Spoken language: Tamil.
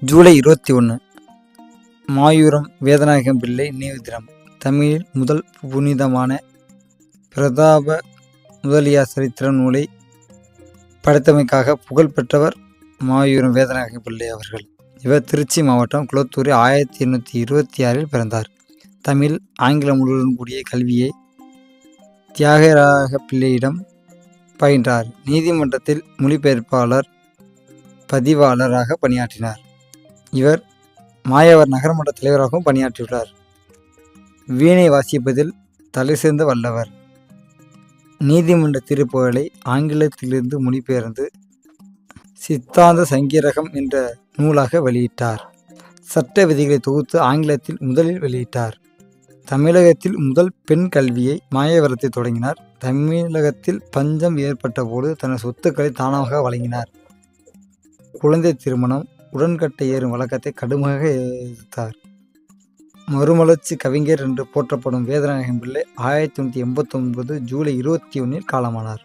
ஜூலை இருபத்தி ஒன்று மாயூரம் வேதநாயகம் பிள்ளை நினைவு தினம் தமிழில் முதல் புனிதமான பிரதாப முதலியார் சரித்திர நூலை படைத்தமைக்காக புகழ்பெற்றவர் மாயூரம் வேதநாயகம் பிள்ளை அவர்கள். இவர் திருச்சி மாவட்டம் குளத்தூரில் ஆயிரத்தி எண்ணூற்றி இருபத்தி ஆறில் பிறந்தார். தமிழ் ஆங்கிலம் முழுவதும் கூடிய கல்வியை தியாகராக பிள்ளையிடம் பயின்றார். நீதிமன்றத்தில் மொழிபெயர்ப்பாளர் பதிவாளராக பணியாற்றினார். இவர் மாயவர் நகரமன்ற தலைவராகவும் பணியாற்றியுள்ளார். வீணை வாசிப்பதில் தலை சேர்ந்த வல்லவர். நீதிமன்ற திருப்புகளை ஆங்கிலத்திலிருந்து மொழிபெயர்ந்து சித்தாந்த சங்கீரகம் என்ற நூலாக வெளியிட்டார். சட்ட விதிகளை தொகுத்து ஆங்கிலத்தில் முதலில் வெளியிட்டார். தமிழகத்தில் முதல் பெண் கல்வியை மாயவரத்தில் தொடங்கினார். தமிழகத்தில் பஞ்சம் ஏற்பட்ட போது தனது சொத்துக்களை தானாக வழங்கினார். குழந்தை திருமணம் உடன்கட்டை ஏறும் வழக்கத்தை கடுமையாக எதிர்த்தார். மறுமலர்ச்சி கவிஞர் என்று போற்றப்படும் வேதநாயகம் பிள்ளை ஆயிரத்தி தொண்ணூற்றி எண்பத்தொன்பது ஜூலை இருபத்தி ஒன்றில் காலமானார்.